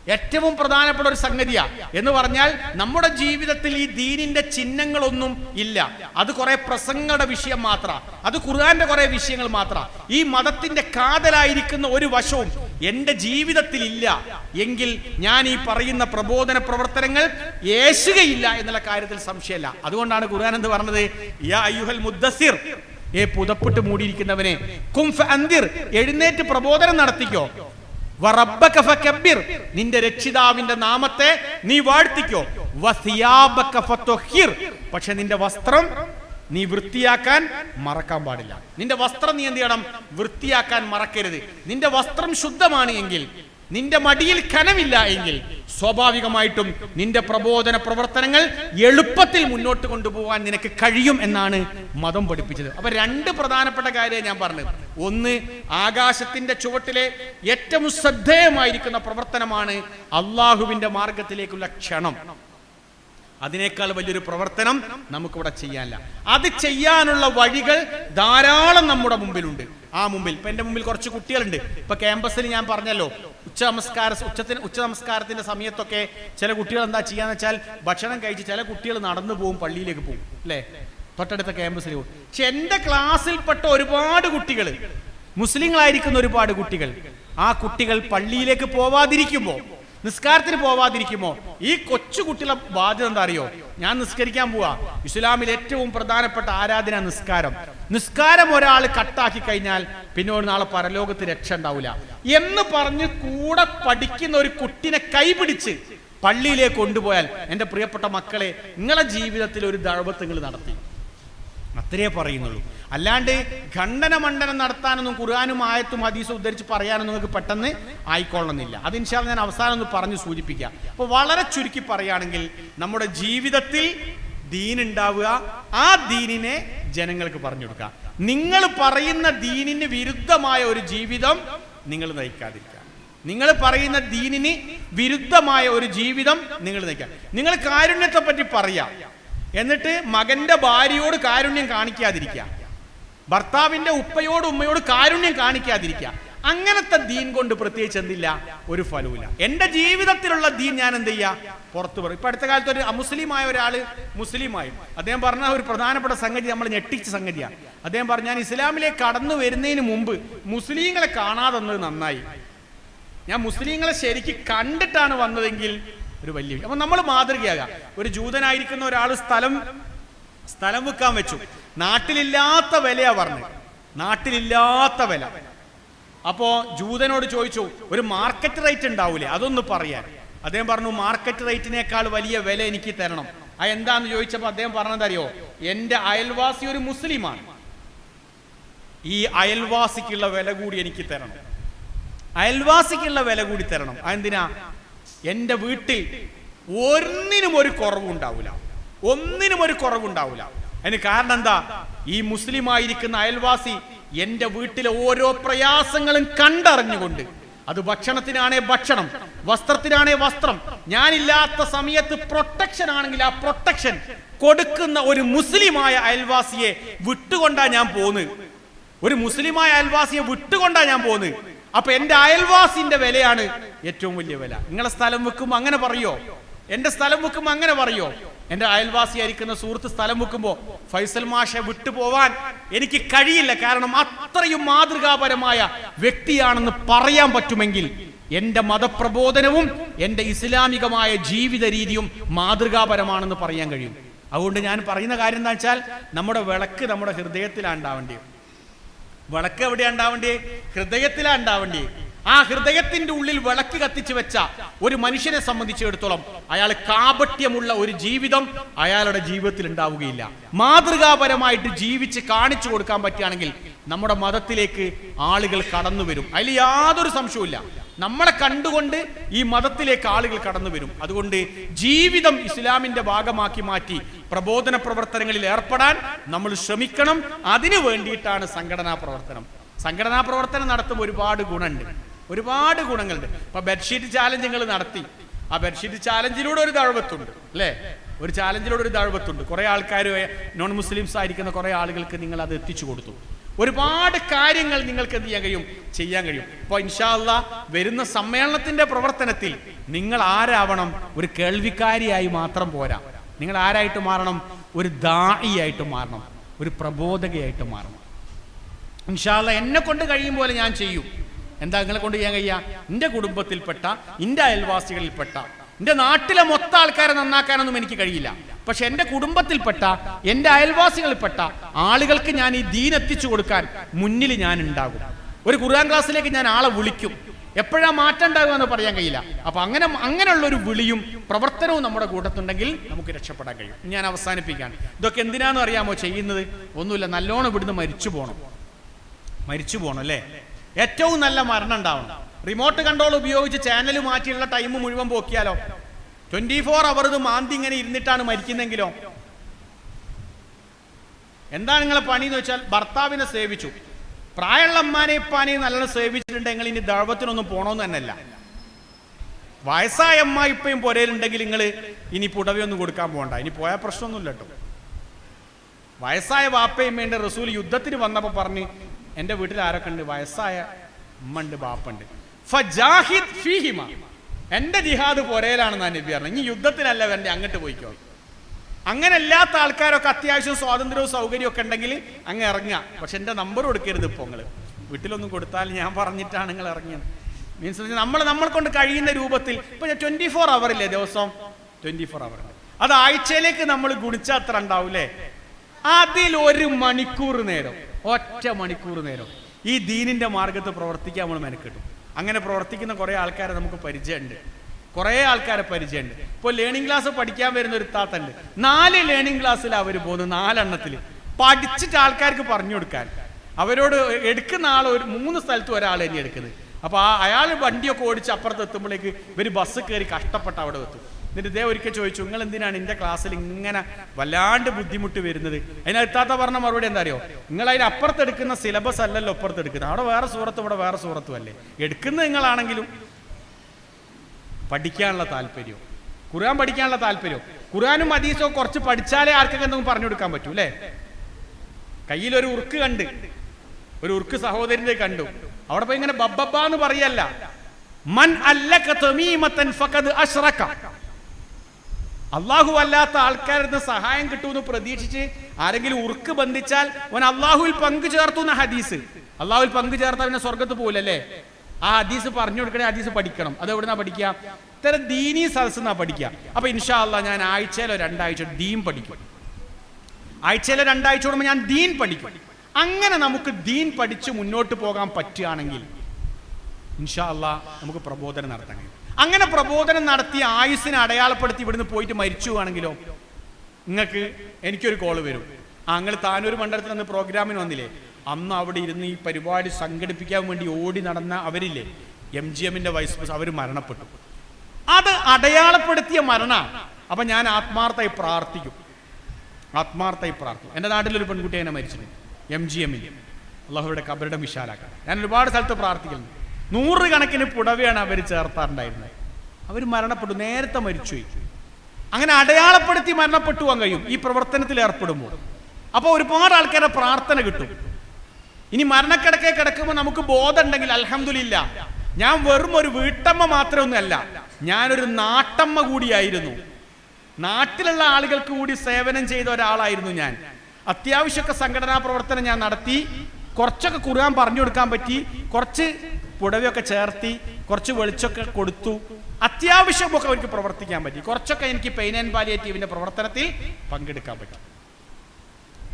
ഏറ്റവും പ്രധാനപ്പെട്ട ഒരു സംഗതിയാ. എന്ന് പറഞ്ഞാൽ നമ്മുടെ ജീവിതത്തിൽ ഈ ദീനിന്റെ ചിഹ്നങ്ങളൊന്നും ഇല്ല. അത് കുറെ പ്രസംഗങ്ങളുടെ വിഷയം മാത്ര. അത് ഖുർആന്റെ കുറെ വിഷയങ്ങൾ മാത്ര. ഈ മതത്തിന്റെ കാതലായിരിക്കുന്ന ഒരു വശവും എന്റെ ജീവിതത്തിൽ ഇല്ല എങ്കിൽ ഞാൻ ഈ പറയുന്ന പ്രബോധന പ്രവർത്തനങ്ങൾ യേശുകയില്ല എന്നുള്ള കാര്യത്തിൽ സംശയമല്ല. അതുകൊണ്ടാണ് ഖുർആൻ എന്ന് പറഞ്ഞത്? യാ അയ്യുഹൽ മുദ്ദസിർ ഏ പുതപ്പിട്ട് മൂടിയിരിക്കുന്നവനെ. കുംഫ് അന്തിർ. എഴുന്നേറ്റ് പ്രബോധനം നടത്തിക്കോ. നിന്റെ രക്ഷിതാവിന്റെ നാമത്തെ നീ വാഴ്ത്തിക്കോ. പക്ഷെ നിന്റെ വസ്ത്രം നീ വൃത്തിയാക്കാൻ മറക്കാൻ പാടില്ല. നിന്റെ വസ്ത്രം നീ എന്ത് ചെയ്യണം? വൃത്തിയാക്കാൻ മറക്കരുത്. നിന്റെ വസ്ത്രം ശുദ്ധമാണ് എങ്കിൽ നിന്റെ മടിയിൽ കനമില്ല എങ്കിൽ സ്വാഭാവികമായിട്ടും നിന്റെ പ്രബോധന പ്രവർത്തനങ്ങൾ എളുപ്പത്തിൽ മുന്നോട്ട് കൊണ്ടുപോകാൻ നിനക്ക് കഴിയും എന്നാണ് മതം പഠിപ്പിച്ചത്. അപ്പൊ രണ്ട് പ്രധാനപ്പെട്ട കാര്യം ഞാൻ പറഞ്ഞത്. ഒന്ന് ആകാശത്തിന്റെ ചുവട്ടിലെ ഏറ്റവും ശ്രദ്ധേയമായിരിക്കുന്ന പ്രവർത്തനമാണ് അള്ളാഹുവിന്റെ മാർഗത്തിലേക്കുള്ള ക്ഷണം. അതിനേക്കാൾ വലിയൊരു പ്രവർത്തനം നമുക്കിവിടെ ചെയ്യാനില്ല. അത് ചെയ്യാനുള്ള വഴികൾ ധാരാളം നമ്മുടെ മുമ്പിലുണ്ട്. ആ മുമ്പിൽ ഇപ്പൊ എന്റെ മുമ്പിൽ കുറച്ച് കുട്ടികളുണ്ട്. ഇപ്പൊ ക്യാമ്പസിൽ ഞാൻ പറഞ്ഞല്ലോ ഉച്ച നമസ്കാര ഉച്ചത്തിന് ഉച്ച നമസ്കാരത്തിന്റെ സമയത്തൊക്കെ ചില കുട്ടികൾ എന്താ ചെയ്യാന്ന് വെച്ചാൽ ഭക്ഷണം കഴിച്ച് ചില കുട്ടികൾ നടന്നു പോകും പള്ളിയിലേക്ക് പോകും അല്ലേ? തൊട്ടടുത്ത ക്യാമ്പസിൽ പോകും പക്ഷെ എന്റെ ക്ലാസ്സിൽപ്പെട്ട ഒരുപാട് കുട്ടികൾ മുസ്ലിങ്ങളായിരിക്കുന്ന ഒരുപാട് കുട്ടികൾ ആ കുട്ടികൾ പള്ളിയിലേക്ക് പോവാതിരിക്കുമ്പോ നിസ്കാരത്തിന് പോവാതിരിക്കുമോ? ഈ കൊച്ചു കുട്ടികളെ ബാധ്യത എന്താ അറിയോ? ഞാൻ നിസ്കരിക്കാൻ പോവാ. ഇസ്ലാമിൽ ഏറ്റവും പ്രധാനപ്പെട്ട ആരാധന നിസ്കാരം. നിസ്കാരം ഒരാൾ കട്ടാക്കി കഴിഞ്ഞാൽ പിന്നെ ഒരു നാളെ പരലോകത്ത് രക്ഷ ഉണ്ടാവില്ല എന്ന് പറഞ്ഞ് കൂടെ പഠിക്കുന്ന ഒരു കുട്ടിനെ കൈപിടിച്ച് പള്ളിയിലേക്ക് കൊണ്ടുപോയാൽ എന്റെ പ്രിയപ്പെട്ട മക്കളെ നിങ്ങളെ ജീവിതത്തിൽ ഒരു ദഴവത്ത് നിങ്ങൾ നടത്തി. അത്രേ പറയുന്നുള്ളൂ. അല്ലാണ്ട് ഖണ്ഡന മണ്ഡനം നടത്താനൊന്നും ഖുർആാനും ആയത്തും ഹദീസും ഉദ്ധരിച്ച് പറയാനൊന്നും നിങ്ങൾക്ക് പെട്ടെന്ന് ആയിക്കൊള്ളണമെന്നില്ല. അത് ഇൻഷാൽ ഞാൻ അവസാനം ഒന്ന് പറഞ്ഞു സൂചിപ്പിക്കാം. അപ്പോൾ വളരെ ചുരുക്കി പറയുകയാണെങ്കിൽ നമ്മുടെ ജീവിതത്തിൽ ദീൻ ഉണ്ടാവുക ആ ദീനിനെ ജനങ്ങൾക്ക് പറഞ്ഞു കൊടുക്കുക. നിങ്ങൾ പറയുന്ന ദീനിന് വിരുദ്ധമായ ഒരു ജീവിതം നിങ്ങൾ നയിക്കാതിരിക്കുക. നിങ്ങൾ പറയുന്ന ദീനിന് വിരുദ്ധമായ ഒരു ജീവിതം നിങ്ങൾ നയിക്കുക. നിങ്ങൾ കാരുണ്യത്തെ പറ്റി പറയാം. എന്നിട്ട് മകന്റെ ഭാര്യയോട് കാരുണ്യം കാണിക്കാതിരിക്കുക ഭർത്താവിന്റെ ഉപ്പയോട് ഉമ്മയോട് കാരുണ്യം കാണിക്കാതിരിക്കുക അങ്ങനത്തെ ദീൻ കൊണ്ട് പ്രത്യേകിച്ച് എന്തില്ല? ഒരു ഫലവുമില്ല. എന്റെ ജീവിതത്തിലുള്ള ദീൻ ഞാൻ എന്ത് ചെയ്യാ? പുറത്തു പറയും. ഇപ്പൊ അടുത്ത കാലത്ത് ഒരു അമുസ്ലിമായ ഒരാൾ മുസ്ലിമായി. അദ്ദേഹം പറഞ്ഞ ഒരു പ്രധാനപ്പെട്ട സംഗതി നമ്മൾ ഞെട്ടിച്ച സംഗതിയാണ് അദ്ദേഹം പറഞ്ഞു ഞാൻ ഇസ്ലാമിലേക്ക് കടന്നു വരുന്നതിന് മുമ്പ് മുസ്ലിങ്ങളെ കാണാതെ നന്നായി. ഞാൻ മുസ്ലിങ്ങളെ ശരിക്ക് കണ്ടിട്ടാണ് വന്നതെങ്കിൽ ഒരു വലിയ അപ്പൊ നമ്മൾ മാതൃകയാകാം. ഒരു ജൂതനായിരിക്കുന്ന ഒരാൾ സ്ഥലം സ്ഥലം വെക്കാൻ വെച്ചു. നാട്ടിലില്ലാത്ത വിലയാ പറഞ്ഞു നാട്ടിലില്ലാത്ത വില. അപ്പോ ജൂതനോട് ചോദിച്ചു ഒരു മാർക്കറ്റ് റേറ്റ് ഉണ്ടാവൂലേ? അതൊന്ന് പറയാൻ. അദ്ദേഹം പറഞ്ഞു മാർക്കറ്റ് റേറ്റിനേക്കാൾ വലിയ വില എനിക്ക് തരണം. ആ എന്താന്ന് ചോദിച്ചപ്പോൾ അദ്ദേഹം പറഞ്ഞതറിയോ എന്റെ അയൽവാസി ഒരു മുസ്ലിമാണ്. ഈ അയൽവാസിക്കുള്ള വില കൂടി എനിക്ക് തരണം. അയൽവാസിക്കുള്ള വില കൂടി തരണം. അതെന്തിനാ? എന്റെ വീട്ടിൽ ഒന്നിനും ഒരു കുറവുണ്ടാവില്ല ഒന്നിനും ഒരു കുറവുണ്ടാവില്ല അതിന് കാരണം എന്താ? ഈ മുസ്ലിം ആയിരിക്കുന്ന അയൽവാസി എന്റെ വീട്ടിലെ ഓരോ പ്രയാസങ്ങളും കണ്ടറിഞ്ഞുകൊണ്ട് അത് ഭക്ഷണത്തിനാണേ ഭക്ഷണം വസ്ത്രത്തിനാണേ വസ്ത്രം. ഞാനില്ലാത്ത സമയത്ത് പ്രൊട്ടക്ഷൻ ആണെങ്കിൽ ആ പ്രൊട്ടക്ഷൻ കൊടുക്കുന്ന ഒരു മുസ്ലിമായ അയൽവാസിയെ വിട്ടുകൊണ്ടാ ഞാൻ പോന്ന്. ഒരു മുസ്ലിമായ അയൽവാസിയെ വിട്ടുകൊണ്ടാ ഞാൻ പോന്ന്. അപ്പൊ എന്റെ അയൽവാസിന്റെ വിലയാണ് ഏറ്റവും വലിയ വില. നിങ്ങളെ സ്ഥലം വെക്കുമ്പോ അങ്ങനെ പറയോ? എന്റെ സ്ഥലം വെക്കുമ്പോ അങ്ങനെ പറയോ? എന്റെ അയൽവാസി ആയിരിക്കുന്ന സുഹൃത്ത് സ്ഥലം വെക്കുമ്പോ ഫൈസൽ മാഷെ വിട്ടുപോവാൻ എനിക്ക് കഴിയില്ല. കാരണം അത്രയും മാതൃകാപരമായ വ്യക്തിയാണെന്ന് പറയാൻ പറ്റുമെങ്കിൽ എന്റെ മതപ്രബോധനവും എന്റെ ഇസ്ലാമികമായ ജീവിത രീതിയും മാതൃകാപരമാണെന്ന് പറയാൻ കഴിയും. അതുകൊണ്ട് ഞാൻ പറയുന്ന കാര്യം എന്താ വെച്ചാൽ നമ്മുടെ വിളക്ക് നമ്മുടെ ഹൃദയത്തിലാണ് ഉണ്ടാവേണ്ടത് വിളക്ക് എവിടെയാ ഉണ്ടാവേണ്ടേ ഹൃദയത്തിലാ ഉണ്ടാവേണ്ടേ ആ ഹൃദയത്തിന്റെ ഉള്ളിൽ വിളക്ക് കത്തിച്ചു വെച്ച ഒരു മനുഷ്യനെ സംബന്ധിച്ചിടത്തോളം അയാൾ കാപട്യമുള്ള ഒരു ജീവിതം അയാളുടെ ജീവിതത്തിൽ ഉണ്ടാവുകയില്ല. മാതൃകാപരമായിട്ട് ജീവിച്ച് കാണിച്ചു കൊടുക്കാൻ പറ്റുകയാണെങ്കിൽ നമ്മുടെ മതത്തിലേക്ക് ആളുകൾ കടന്നു വരും. അതിൽ യാതൊരു സംശയവുമില്ല. നമ്മളെ കണ്ടുകൊണ്ട് ഈ മതത്തിലേക്ക് ആളുകൾ കടന്നു വരും. അതുകൊണ്ട് ജീവിതം ഇസ്ലാമിന്റെ ഭാഗമാക്കി മാറ്റി പ്രബോധന പ്രവർത്തനങ്ങളിൽ ഏർപ്പെടാൻ നമ്മൾ ശ്രമിക്കണം. അതിനു വേണ്ടിയിട്ടാണ് സംഘടനാ പ്രവർത്തനം. സംഘടനാ പ്രവർത്തനം നടത്തുമ്പോൾ ഒരുപാട് ഗുണമുണ്ട്. ഒരുപാട് ഗുണങ്ങളുണ്ട്. ഇപ്പൊ ബെഡ്ഷീറ്റ് ചാലഞ്ച് നിങ്ങൾ നടത്തി. ആ ബെഡ്ഷീറ്റ് ചാലഞ്ചിലൂടെ ഒരു ദഴവത്തുണ്ട് അല്ലേ? ഒരു ചാലഞ്ചിലൂടെ ഒരു ദഴവത്തുണ്ട്. കുറെ ആൾക്കാർ നോൺ മുസ്ലിംസ് ആയിരിക്കുന്ന കുറെ ആളുകൾക്ക് നിങ്ങൾ അത് എത്തിച്ചു കൊടുത്തു. ഒരുപാട് കാര്യങ്ങൾ നിങ്ങൾക്ക് എന്ത് ചെയ്യാൻ കഴിയും? ചെയ്യാൻ കഴിയും. അപ്പൊ ഇൻഷാല്ല വരുന്ന സമ്മേളനത്തിന്റെ പ്രവർത്തനത്തിൽ നിങ്ങൾ ആരാവണം? ഒരു കേൾവിക്കാരിയായി മാത്രം പോരാ. നിങ്ങൾ ആരായിട്ട് മാറണം? ഒരു ദായിയായിട്ട് മാറണം. ഒരു പ്രബോധകയായിട്ട് മാറണം. ഇൻഷാല്ല എന്നെ കൊണ്ട് കഴിയും പോലെ ഞാൻ ചെയ്യും. എന്താ നിങ്ങളെ കൊണ്ട് ചെയ്യാൻ കഴിയുക? എന്റെ കുടുംബത്തിൽപ്പെട്ട എന്റെ അയൽവാസികളിൽപ്പെട്ട എന്റെ നാട്ടിലെ മൊത്ത ആൾക്കാരെ നന്നാക്കാനൊന്നും എനിക്ക് കഴിയില്ല. പക്ഷെ എന്റെ കുടുംബത്തിൽപ്പെട്ട എന്റെ അയൽവാസികളിൽപ്പെട്ട ആളുകൾക്ക് ഞാൻ ഈ ദീൻ എത്തിച്ചു കൊടുക്കാൻ മുന്നിൽ ഞാൻ ഉണ്ടാകും. ഒരു ഖുർആൻ ക്ലാസ്സിലേക്ക് ഞാൻ ആളെ വിളിക്കും. എപ്പോഴാ മാറ്റം ഉണ്ടാകുക എന്ന് പറയാൻ കഴിയില്ല. അപ്പൊ അങ്ങനെ അങ്ങനെയുള്ള ഒരു വിളിയും പ്രവർത്തനവും നമ്മുടെ കൂട്ടത്തുണ്ടെങ്കിൽ നമുക്ക് രക്ഷപ്പെടാൻ കഴിയും. ഞാൻ അവസാനിപ്പിക്കാൻ. ഇതൊക്കെ എന്തിനാന്ന് അറിയാമോ ചെയ്യുന്നത്? ഒന്നുമില്ല നല്ലോണം ഇവിടുന്ന് മരിച്ചു പോകണം മരിച്ചു പോകണം അല്ലേ? ഏറ്റവും നല്ല മരണം ഉണ്ടാവണം. റിമോട്ട് കൺട്രോൾ ഉപയോഗിച്ച് ചാനൽ മാറ്റിയുള്ള ടൈം മുഴുവൻ പോക്കിയാലോ? ട്വന്റി ഫോർ അവർ ഇത് മാന്തി ഇങ്ങനെ ഇരുന്നിട്ടാണ് മരിക്കുന്നെങ്കിലോ? എന്താണ് നിങ്ങളെ പണി എന്ന് വെച്ചാൽ ഭർത്താവിനെ സേവിച്ചു. പ്രായമുള്ള അമ്മാനെ ഇപ്പാനെയും നല്ലോണം സേവിച്ചിട്ടുണ്ടെങ്കിൽ ഇനി ദഴവത്തിനൊന്നും പോണോന്ന് തന്നെയല്ല. വയസ്സായ അമ്മ ഇപ്പയും പുരയിലുണ്ടെങ്കിൽ നിങ്ങൾ ഇനി പുടവയൊന്നും കൊടുക്കാൻ പോകണ്ട. ഇനി പോയാൽ പ്രശ്നമൊന്നുമില്ല കേട്ടോ. വയസ്സായ വാപ്പയും വേണ്ട റസൂൽ യുദ്ധത്തിന് വന്നപ്പോൾ പറഞ്ഞ് എന്റെ വീട്ടിൽ ആരൊക്കെ ഉണ്ട്? വയസ്സായ ഉമ്മണ്ട് ബാപ്പുണ്ട് ഫജാഹിദ് ഫീഹിമ. എന്റെ ജിഹാദ് പുരയിലാണെന്ന് നബി പറഞ്ഞു ഇനി യുദ്ധത്തിനല്ല വേണ്ടി അങ്ങോട്ട് പോയിക്കോ. അങ്ങനെ അല്ലാത്ത ആൾക്കാരൊക്കെ അത്യാവശ്യം സ്വാതന്ത്ര്യവും സൗകര്യവും ഒക്കെ ഉണ്ടെങ്കിൽ അങ്ങ് ഇറങ്ങുക. പക്ഷെ എന്റെ നമ്പർ കൊടുക്കരുത് ഇപ്പോൾ നിങ്ങൾ വീട്ടിലൊന്നും കൊടുത്താൽ ഞാൻ പറഞ്ഞിട്ടാണ് നിങ്ങൾ ഇറങ്ങിയത്. മീൻസ് നമ്മൾ നമ്മൾ കൊണ്ട് കഴിയുന്ന രൂപത്തിൽ ഇപ്പൊ ട്വന്റി ഫോർ അവർ ഇല്ലേ ദിവസം? ട്വന്റി ഫോർ അവർ അത് ആഴ്ചയിലേക്ക് നമ്മൾ ഗുണിച്ചാൽ അത്ര ഉണ്ടാവൂലേ അതിൽ ഒരു മണിക്കൂർ നേരം. ഒറ്റ മണിക്കൂർ നേരം. ഈ ദീനിന്റെ മാർഗത്ത് പ്രവർത്തിക്കാൻ നമ്മൾ മെനക്കെട്ടും. അങ്ങനെ പ്രവർത്തിക്കുന്ന കുറേ ആൾക്കാരെ നമുക്ക് പരിചയമുണ്ട്. കുറേ ആൾക്കാരെ പരിചയമുണ്ട്. ഇപ്പോൾ ലേണിംഗ് ക്ലാസ് പഠിക്കാൻ വരുന്ന ഒരു താത്തണ്ട്. നാല് ലേണിംഗ് ക്ലാസ്സിൽ അവർ പോകുന്നു നാലെണ്ണത്തിൽ പഠിച്ചിട്ട് ആൾക്കാർക്ക് പറഞ്ഞു കൊടുക്കാൻ. അവരോട് എടുക്കുന്ന ആൾ ഒരു മൂന്ന് സ്ഥലത്ത് ഒരാൾ തന്നെ എടുക്കുന്നത്. അപ്പോൾ ആ അയാൾ വണ്ടിയൊക്കെ ഓടിച്ച് അപ്പുറത്ത് എത്തുമ്പോഴേക്ക് ഇവർ ബസ് കയറി കഷ്ടപ്പെട്ട് അവിടെ എത്തും. എന്നിട്ട് ഇതേ ഒരിക്കൽ ചോദിച്ചു നിങ്ങൾ എന്തിനാണ് എന്റെ ക്ലാസ്സിൽ ഇങ്ങനെ വല്ലാണ്ട് ബുദ്ധിമുട്ട് വരുന്നത്? അതിനെത്താത്ത പറഞ്ഞ മറുപടി എന്താ അറിയോ നിങ്ങൾ അതിന് അപ്പുറത്തെടുക്കുന്ന സിലബസ് അല്ലല്ലോ അപ്പുറത്തെടുക്കുന്നത്. അവിടെ വേറെ സൂറത്ത് ഇവിടെ വേറെ സൂറത്തും അല്ലേ? എടുക്കുന്നത് നിങ്ങളാണെങ്കിലും പഠിക്കാനുള്ള താല്പര്യം ഖുർആൻ പഠിക്കാനുള്ള താല്പര്യം ഖുർആനും ഹദീസോ കുറച്ച് പഠിച്ചാലേ ആർക്കൊക്കെ എന്തെങ്കിലും പറഞ്ഞു കൊടുക്കാൻ പറ്റൂ അല്ലേ? കയ്യിൽ ഒരു ഉറുക്ക് കണ്ട് ഒരു ഉറുക്ക് സഹോദരന്റെ കണ്ടു. അവിടെ പോയി ഇങ്ങനെ ബബ്ബബ്ബ എന്ന് പറയല്ല. മൻ അല്ലക തമീമത്തൻ ഫഖദ് അശ്റക അള്ളാഹു അല്ലാത്ത ആൾക്കാരിൽ നിന്ന് സഹായം കിട്ടുമെന്ന് പ്രതീക്ഷിച്ച് ആരെങ്കിലും ഉറുക്ക് ബന്ധിച്ചാൽ അവൻ അള്ളാഹുവിൽ പങ്കു ചേർത്തു എന്ന ഹദീസ്. അള്ളാഹുവിൽ പങ്കു ചേർത്താൽ പിന്നെ സ്വർഗത്ത് പോലല്ലേ ആ ഹദീസ് പറഞ്ഞു കൊടുക്കണേ ഹദീസ് പഠിക്കണം. അത് എവിടുന്നാ പഠിക്കുക? ഇത്തരം ദീനീ സദസ് എന്നാ പഠിക്കുക. അപ്പൊ ഇൻഷാ അല്ല ഞാൻ ആഴ്ചയിലോ രണ്ടാഴ്ച ദീൻ പഠിക്കും. ആഴ്ചയിലോ രണ്ടാഴ്ച കൂടുമ്പോൾ ഞാൻ ദീൻ പഠിക്കും. അങ്ങനെ നമുക്ക് ദീൻ പഠിച്ച് മുന്നോട്ട് പോകാൻ പറ്റുകയാണെങ്കിൽ ഇൻഷാ അല്ലാ നമുക്ക് പ്രബോധനം നടത്താൻ കഴിയും. അങ്ങനെ പ്രബോധനം നടത്തി ആയുസ്സിനെ അടയാളപ്പെടുത്തി ഇവിടുന്ന് പോയിട്ട് മരിച്ചു ആണെങ്കിലോ നിങ്ങൾക്ക് എനിക്കൊരു കോൾ വരും. അങ്ങൾ താനൂർ മണ്ഡലത്തിൽ നിന്ന് പ്രോഗ്രാമിന് വന്നില്ലേ? അന്ന് അവിടെ ഇരുന്ന് ഈ പരിപാടി സംഘടിപ്പിക്കാൻ വേണ്ടി ഓടി നടന്ന അവരില്ലേ? എം ജി എമ്മിന്റെ വൈസ് പ്രസിഡന്റ് അവർ മരണപ്പെട്ടു. അത് അടയാളപ്പെടുത്തിയ മരണ. അപ്പൊ ഞാൻ ആത്മാർത്ഥമായി പ്രാർത്ഥിക്കും. ആത്മാർത്ഥമായി പ്രാർത്ഥിക്കും. എന്റെ നാട്ടിലൊരു പെൺകുട്ടി എന്നെ മരിച്ചിട്ടുണ്ട്. എം ജി എമ്മിൽ അള്ളാഹുയുടെ കബരുടെ വിശാലാക്കാൻ ഞാൻ ഒരുപാട് സ്ഥലത്ത് പ്രാർത്ഥിക്കുന്നു നൂറുകണക്കിന് പുടവയാണ് അവർ ചേർത്താറുണ്ടായിരുന്നത്. അവർ മരണപ്പെട്ടു നേരത്തെ മരിച്ചുപോയി അങ്ങനെ അടയാളപ്പെടുത്തി മരണപ്പെട്ടു പോകാൻ കഴിയും. ഈ പ്രവർത്തനത്തിൽ ഏർപ്പെടുമ്പോൾ. അപ്പോൾ ഒരുപാട് ആൾക്കാരുടെ പ്രാർത്ഥന കിട്ടും. ഇനി മരണക്കിടക്കെ കിടക്കുമ്പോൾ നമുക്ക് ബോധമുണ്ടെങ്കിൽ അലഹമില്ല ഞാൻ വെറും ഒരു വീട്ടമ്മ മാത്രമൊന്നുമല്ല ഞാനൊരു നാട്ടമ്മ കൂടിയായിരുന്നു. നാട്ടിലുള്ള ആളുകൾക്ക് കൂടി സേവനം ചെയ്ത ഒരാളായിരുന്നു ഞാൻ. അത്യാവശ്യമൊക്കെ സംഘടനാ പ്രവർത്തനം ഞാൻ നടത്തി. കുറച്ചൊക്കെ കുറുകാൻ പറഞ്ഞു കൊടുക്കാൻ പറ്റി. കുറച്ച് പുടവയൊക്കെ ചേർത്തി കുറച്ച് വെളിച്ചൊക്കെ കൊടുത്തു. അത്യാവശ്യമൊക്കെ അവർക്ക് പ്രവർത്തിക്കാൻ പറ്റി. കുറച്ചൊക്കെ എനിക്ക് പെയിൻ ആൻഡ് പാലിയേറ്റീവിന്റെ പ്രവർത്തനത്തിൽ പങ്കെടുക്കാൻ പറ്റി.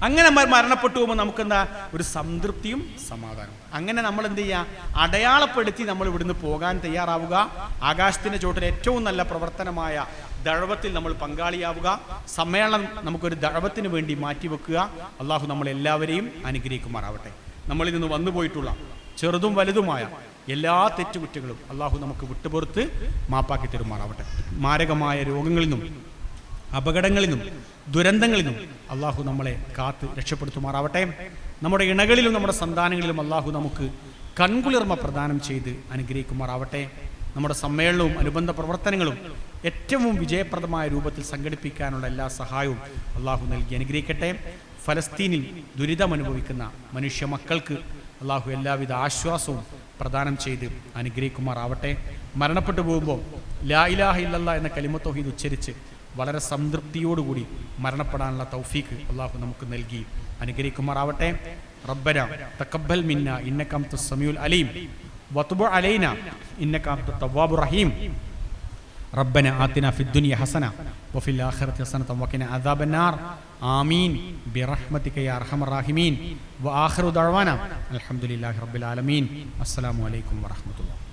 അങ്ങനെ മരണപ്പെട്ടു പോകുമ്പോൾ നമുക്കെന്താ? ഒരു സംതൃപ്തിയും സമാധാനവും. അങ്ങനെ നമ്മൾ എന്ത് ചെയ്യുക അടയാളപ്പെടുത്തി നമ്മൾ ഇവിടുന്ന് പോകാൻ തയ്യാറാവുക. ആകാശത്തിന്റെ ചോട്ടിൽ ഏറ്റവും നല്ല പ്രവർത്തനമായ ദഴവത്തിൽ നമ്മൾ പങ്കാളിയാവുക. സമ്മേളനം നമുക്കൊരു ദഴവത്തിന് വേണ്ടി മാറ്റിവെക്കുക. അള്ളാഹു നമ്മളെല്ലാവരെയും അനുഗ്രഹിക്കുമാറാവട്ടെ. നമ്മളിൽ നിന്ന് വന്നുപോയിട്ടുള്ള ചെറുതും വലുതുമായ എല്ലാ തെറ്റുകുറ്റങ്ങളും അള്ളാഹു നമുക്ക് വിട്ടുപുറത്ത് മാപ്പാക്കി തരുമാറാവട്ടെ. മാരകമായ രോഗങ്ങളിൽ നിന്നും അപകടങ്ങളിൽ നിന്നും ദുരന്തങ്ങളിൽ നിന്നും അള്ളാഹു നമ്മളെ കാത്ത് രക്ഷപ്പെടുത്തുമാറാവട്ടെ. നമ്മുടെ ഇണകളിലും നമ്മുടെ സന്താനങ്ങളിലും അള്ളാഹു നമുക്ക് കൺകുളിർമ പ്രദാനം ചെയ്ത് അനുഗ്രഹിക്കുമാറാവട്ടെ. നമ്മുടെ സമ്മേളനവും അനുബന്ധ പ്രവർത്തനങ്ങളും ഏറ്റവും വിജയപ്രദമായ രൂപത്തിൽ സംഘടിപ്പിക്കാനുള്ള എല്ലാ സഹായവും അള്ളാഹു നൽകി അനുഗ്രഹിക്കട്ടെ. ഫലസ്തീനിൽ ദുരിതമനുഭവിക്കുന്ന മനുഷ്യ മക്കൾക്ക് അള്ളാഹു എല്ലാവിധ ആശ്വാസവും പ്രദാനം ചെയ്ത് അനുഗ്രഹിക്കുമാറാവട്ടെ. മരണപ്പെട്ടു പോകുമ്പോൾ ലാ ഇലാഹ ഇല്ലല്ലാ എന്ന കലിമത്തോഹീദ് ഉച്ചരിച്ച് വളരെ സംതൃപ്തിയോടുകൂടി മരണപ്പെടാനുള്ള തൗഫീഖ് അള്ളാഹു നമുക്ക് നൽകി അനുഗ്രഹിക്കുമാറാവട്ടെ. റബ്ബന തക്കബൽ മിന്ന ഇന്നകം സമീഉൽ അലീം വത്തുബ അലൈന ഇന്നക അൻത തവ്വാബുർ റഹീം. ربنا آتنا في الدنيا حسنة وفي الآخرة حسنة وقنا عذاب النار. آمين. برحمتك يا أرحم الراحمين. وآخر دعوانا الحمد لله رب العالمين. السلام عليكم ورحمة الله.